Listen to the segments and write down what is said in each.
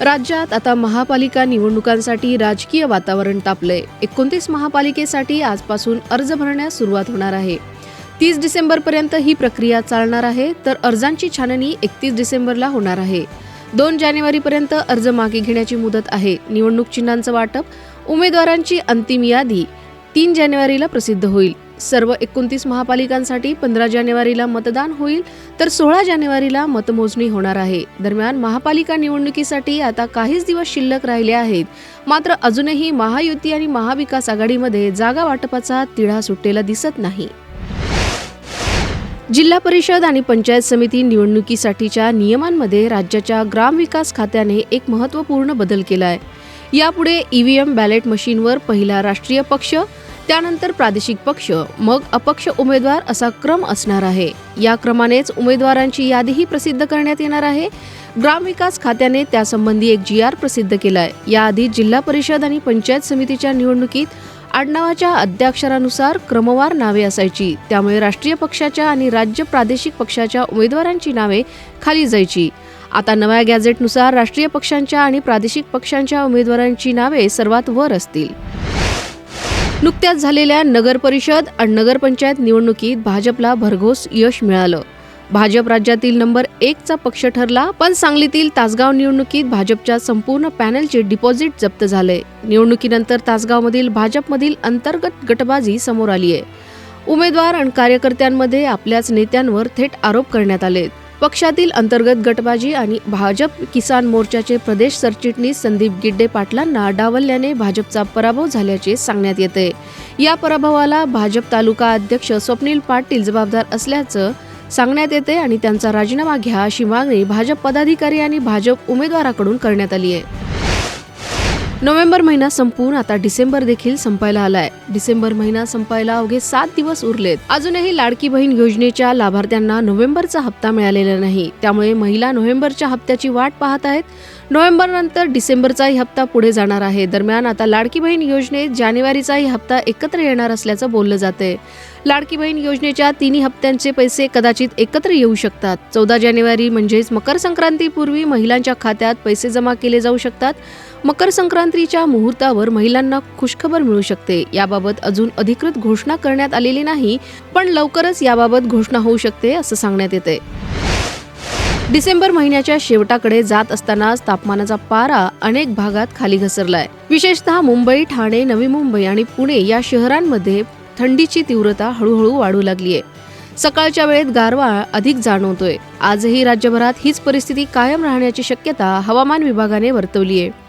राज्यात आता महापालिका निवडणुकांसाठी राजकीय वातावरण तापलंय. एकोणतीस महापालिकेसाठी आजपासून अर्ज भरण्यास सुरुवात होणार आहे. तीस डिसेंबरपर्यंत ही प्रक्रिया चालणार आहे तर अर्जांची छाननी एकतीस डिसेंबरला होणार आहे. दोन जानेवारीपर्यंत अर्ज मागे घेण्याची मुदत आहे. निवडणूक चिन्हांचं वाटप उमेदवारांची अंतिम यादी तीन जानेवारीला प्रसिद्ध होईल. सर्व एकोणतीस महापालिकांसाठी पंधरा जानेवारीला मतदान होईल तर सोळा जानेवारीला मतमोजणी होणार आहे. दरम्यान महापालिका निवडणुकीसाठी आता काहीच दिवस शिल्लक राहिले आहेत. मात्र अजूनही महायुती आणि महाविकास आघाडीमध्ये जागा वाटपाचा तिढा सुटलेला दिसत नाही. जिल्हा परिषद आणि पंचायत समिती निवडणुकीसाठीच्या नियमांमध्ये राज्याच्या ग्रामविकास खात्याने एक महत्त्वपूर्ण बदल केला आहे यापुढे ईव्हीएम बॅलेट मशीनवर पहिला राष्ट्रीय पक्ष त्यानंतर प्रादेशिक पक्ष मग अपक्ष उमेदवार असा क्रम असणार आहे. या क्रमानेच उमेदवारांची यादीही प्रसिद्ध करण्यात येणार आहे. ग्रामविकास खात्याने त्यासंबंधी एक जी आर प्रसिद्ध केलाय. याआधी जिल्हा परिषद आणि पंचायत समितीच्या निवडणुकीत आडनावाच्या अद्याक्षरानुसार क्रमवार नावे असायची. त्यामुळे राष्ट्रीय पक्षाच्या आणि राज्य प्रादेशिक पक्षाच्या उमेदवारांची नावे खाली जायची. आता नव्या गॅझेटनुसार राष्ट्रीय पक्षांच्या आणि प्रादेशिक पक्षांच्या उमेदवारांची नावे सर्वात वर असतील. नुकत्याच झालेल्या नगरपरिषद आणि नगरपंचायत निवडणुकीत भाजपला भरघोस यश मिळालं. भाजप राज्यातील नंबर एकचा पक्ष ठरला पण सांगलीतील तासगाव निवडणुकीत भाजपच्या संपूर्ण पॅनलचे डिपॉझिट जप्त झाले. निवडणुकीनंतर तासगावमधील भाजपमधील अंतर्गत गटबाजी समोर आली आहे उमेदवार आणि कार्यकर्त्यांमध्ये आपल्याच नेत्यांवर थेट आरोप करण्यात आले पक्षातील अंतर्गत गटबाजी आणि भाजप किसान मोर्चाचे प्रदेश सरचिटणीस संदीप गिड्डे पाटलांना डावलल्याने भाजपचा पराभव झाल्याचे सांगण्यात येते. या पराभवाला भाजप तालुका अध्यक्ष स्वप्नील पाटील जबाबदार असल्याचं सांगण्यात येते आणि त्यांचा राजीनामा घ्या अशी मागणी भाजप पदाधिकारी आणि भाजप उमेदवाराकडून करण्यात आली आहे. नोव्हेंबर महिना संपून आता डिसेंबर देखील संपायला आलाय. डिसेंबर महिना संपायला अवघे सात दिवस उरलेत. अजूनही लाडकी बहीण योजनेच्या लाभार्थ्यांना नोव्हेंबरचा हप्ता मिळालेला नाही. त्यामुळे महिला नोव्हेंबरच्या हप्त्याची वाट पाहत आहेत. नोव्हेंबर नंतर डिसेंबरचाही हप्ता पुढे जाणार आहे. दरम्यान आता लाडकी बहीण योजनेत जानेवारीचाही हप्ता एकत्र येणार असल्याचं बोललं जाते लाडकी बहीण योजनेच्या तिन्ही हप्त्यांचे पैसे कदाचित एकत्र येऊ शकतात. चौदा जानेवारी म्हणजेच मकर संक्रांतीपूर्वी महिलांच्या खात्यात पैसे जमा केले जाऊ शकतात. मकर संक्रांतीच्या मुहूर्तावर महिलांना खुशखबर मिळू शकते. याबाबत अजून अधिकृत घोषणा करण्यात आलेली नाही पण लवकरच याबाबत घोषणा होऊ शकते असं सांगण्यात येते. डिसेंबर महिन्याच्या शेवटाकडे जात असतानाच तापमानाचा पारा अनेक भागात खाली घसरलाय. विशेषतः मुंबई ठाणे नवी मुंबई आणि पुणे या शहरांमध्ये थंडीची तीव्रता हळूहळू वाढू लागली आहे सकाळच्या वेळेत गारवा अधिक जाणवतोय. आजही राज्यभरात हीच परिस्थिती कायम राहण्याची शक्यता हवामान विभागाने वर्तवली आहे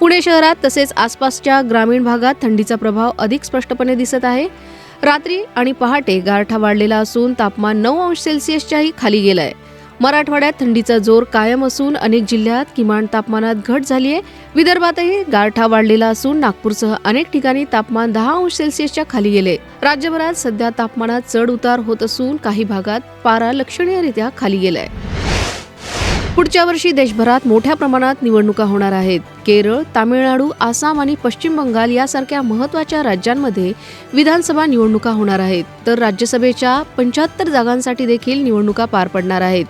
पुणे शहरात तसेच आसपासच्या ग्रामीण भागात थंडीचा प्रभाव अधिक स्पष्टपणे दिसत आहे. रात्री आणि पहाटे गारठा वाढलेला असून तापमान नऊ अंश सेल्सिअसच्याही खाली गेलंय. मराठवाड्यात थंडीचा जोर कायम असून अनेक जिल्ह्यात किमान तापमानात घट झाली आहे विदर्भातही गारठा वाढलेला असून नागपूरसह अनेक ठिकाणी तापमान दहा अंश सेल्सिअसच्या खाली गेले राज्यभरात सध्या तापमानात चढ उतार होत असून काही भागात पारा लक्षणीयरित्या खाली गेलाय. पुढच्या वर्षी देशभरात मोठ्या प्रमाणात निवडणुका होणार आहेत. केरळ तामिळनाडू आसाम आणि पश्चिम बंगाल यासारख्या महत्त्वाच्या राज्यांमध्ये विधानसभा निवडणुका होणार आहेत. तर राज्यसभेच्या पंच्याहत्तर जागांसाठी देखील निवडणुका पार पडणार आहेत.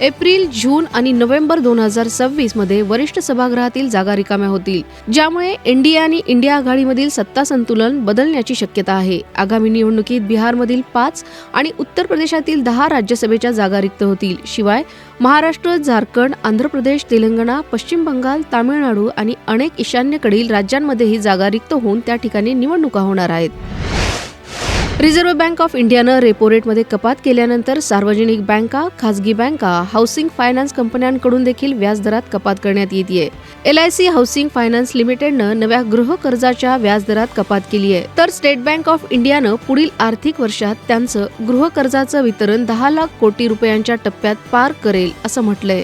एप्रिल जून आणि नोव्हेंबर दोन हजार सव्वीसमध्ये वरिष्ठ सभागृहातील जागा रिकाम्या होतील ज्यामुळे एनडीए आणि इंडिया आघाडीमधील सत्ता संतुलन बदलण्याची शक्यता आहे. आगामी निवडणुकीत बिहारमधील पाच आणि उत्तर प्रदेशातील दहा राज्यसभेच्या जागा रिक्त होतील. शिवाय महाराष्ट्र झारखंड आंध्र प्रदेश तेलंगणा पश्चिम बंगाल तामिळनाडू आणि अनेक ईशान्येकडील राज्यांमध्येही जागा रिक्त होऊन त्या ठिकाणी निवडणुका होणार आहेत. रिझर्व्ह बँक ऑफ इंडियानं रेपो रेटमध्ये कपात केल्यानंतर सार्वजनिक बँका खासगी बँका हाऊसिंग फायनान्स कंपन्यांकडून देखील व्याजदरात कपात करण्यात येते L I C housing finance लिमिटेडनं नव्या गृह कर्जाच्या व्याजदरात कपात केली आहे तर स्टेट बँक ऑफ इंडियानं पुढील आर्थिक वर्षात त्यांचं गृह कर्जाचं वितरण दहा लाख कोटी रुपयांच्या टप्प्यात पार करेल असं म्हटलंय.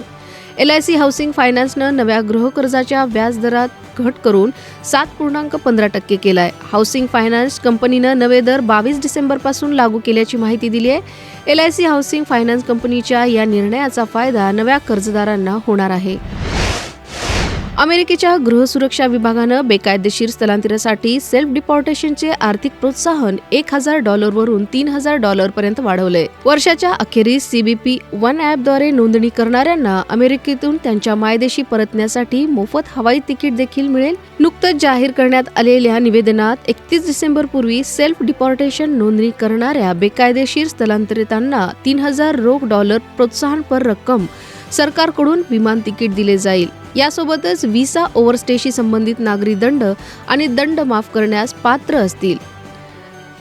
एल आय सी हाऊसिंग फायनान्सनं नव्या गृहकर्जाच्या व्याजदरात घट करून सात पूर्णांक पंधरा टक्के केलाय. हाऊसिंग फायनान्स कंपनीनं नवे दर बावीस डिसेंबरपासून लागू केल्याची माहिती दिली आहे L I C housing finance कंपनीच्या या निर्णयाचा फायदा नव्या कर्जदारांना होणार आहे. अमेरिकेच्या गृहसुरक्षा विभागानं बेकायदेशीर स्थलांतरासाठी सेल्फ डिपॉर्टेशनचे आर्थिक प्रोत्साहन एक हजार डॉलरवरून तीन हजार डॉलरपर्यंत वाढवले. वर्षाच्या अखेरीस सीबीपी वन ॲपद्वारे नोंदणी करणाऱ्यांना अमेरिकेतून त्यांच्या मायदेशी परतण्यासाठी मोफत हवाई तिकीट देखील मिळेल. नुकतंच जाहीर करण्यात आलेल्या निवेदनात एकतीस डिसेंबर पूर्वी सेल्फ डिपॉर्टेशन नोंदणी करणाऱ्या बेकायदेशीर स्थलांतरितांना तीन हजार रोख डॉलर प्रोत्साहनपर रक्कम सरकारकडून विमान तिकीट दिले जाईल. यासोबतच व्हिसा ओव्हरस्टेशी संबंधित नागरी दंड आणि दंड माफ करण्यास पात्र असतील.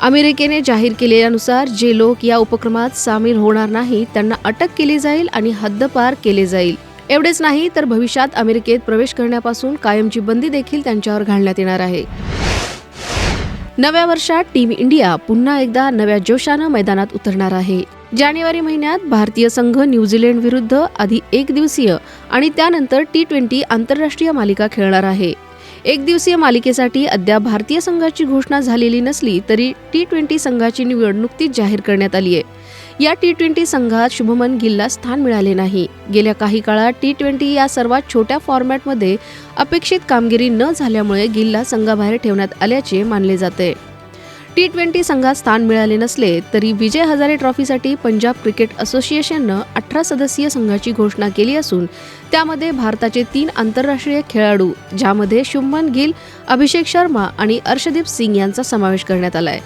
अमेरिकेने जाहीर केलेल्यानुसार जे लोक या उपक्रमात सामील होणार नाही त्यांना अटक केली जाईल आणि हद्दपार केले जाईल. एवढेच नाही तर भविष्यात अमेरिकेत प्रवेश करण्यापासून कायमची बंदी देखील त्यांच्यावर घालण्यात येणार आहे. नव्या वर्षात टीम इंडिया पुन्हा एकदा नव्या जोशानं मैदानात उतरणार आहे. जानेवारी महिन्यात भारतीय संघ न्यूझीलंड विरुद्ध आधी एक दिवसीय आणि त्यानंतर टी ट्वेंटी आंतरराष्ट्रीय मालिका खेळणार आहे. एक दिवसीय मालिकेसाठी अद्याप भारतीय संघाची घोषणा झालेली नसली तरी टी ट्वेंटी संघाची निवड नुकतीच जाहीर करण्यात आली आहे. या टी ट्वेंटी संघात शुभमन गिलला स्थान मिळाले नाही. गेल्या काही काळात टी ट्वेंटी या सर्वात छोट्या फॉर्मॅटमध्ये अपेक्षित कामगिरी न झाल्यामुळे गिलला संघाबाहेर ठेवण्यात आल्याचे मानले जाते. टी ट्वेंटी संघात स्थान मिळाले नसले तरी विजय हजारे ट्रॉफीसाठी पंजाब क्रिकेट असोसिएशननं अठरा सदस्यीय संघाची घोषणा केली असून त्यामध्ये भारताचे तीन आंतरराष्ट्रीय खेळाडू ज्यामध्ये शुभमन गिल अभिषेक शर्मा आणि अर्षदीप सिंग यांचा समावेश करण्यात आलाय.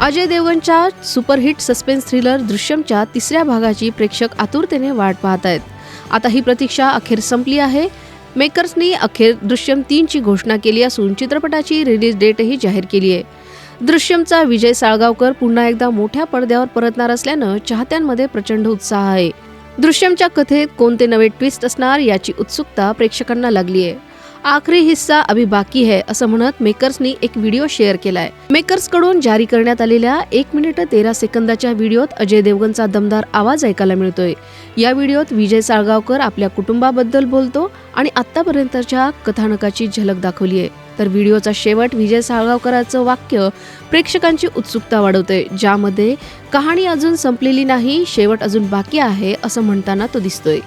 अजय देवगनच्या सुपरहिट सस्पेन्स थ्रिलर दृश्यमच्या तिसऱ्या भागाची प्रेक्षक आतुरतेने वाट पाहत आहेत. आता ही प्रतीक्षा अखेर संपली आहे. मेकर्सनी अखेर दृश्यम तीनची घोषणा केली असून चित्रपटाची रिलीज डेटही जाहीर केली आहे. दृश्यमचा विजय साळगावकर पुन्हा एकदा मोठ्या पडद्यावर परतणार असल्यानं चाहत्यांमध्ये प्रचंड उत्साह आहे. दृश्यमच्या कथेत कोणते नवे ट्विस्ट असणार याची उत्सुकता प्रेक्षकांना लागली आहे. आखरी हिस्सा अभी बाकी है असं म्हणत मेकर्सनी एक व्हिडिओ शेअर केलाय. मेकर्सकडून जारी करण्यात आलेल्या एक मिनिट तेरा सेकंदाच्या व्हिडिओत अजय देवगनचा दमदार आवाज ऐकायला मिळतोय. या व्हिडिओत विजय साळगावकर आपल्या कुटुंबाबद्दल बोलतो आणि आतापर्यंतच्या कथानकाची झलक दाखवली आहे तर व्हिडिओचा शेवट विजय साळगावकरांचं वाक्य प्रेक्षकांची उत्सुकता वाढवते ज्यामध्ये कहाणी अजून संपलेली नाही शेवट अजून बाकी आहे असं म्हणताना तो दिसतोय.